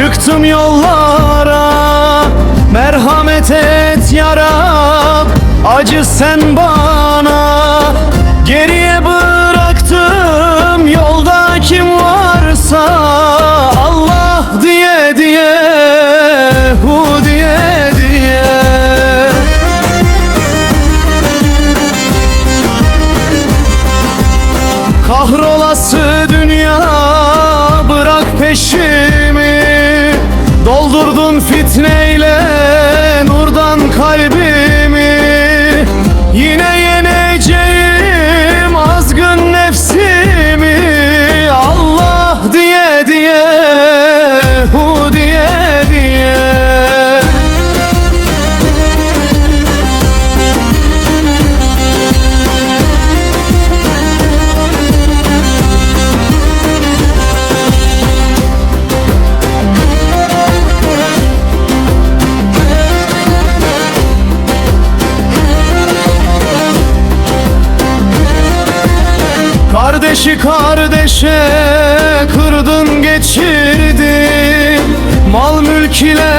Çıktım yollara Merhamet et yarab Acı sen bana Geriye Doldurdun fitneyle nurdan kalbimi Kardeşi kardeşe kırdın geçirdin. Mal mülk ile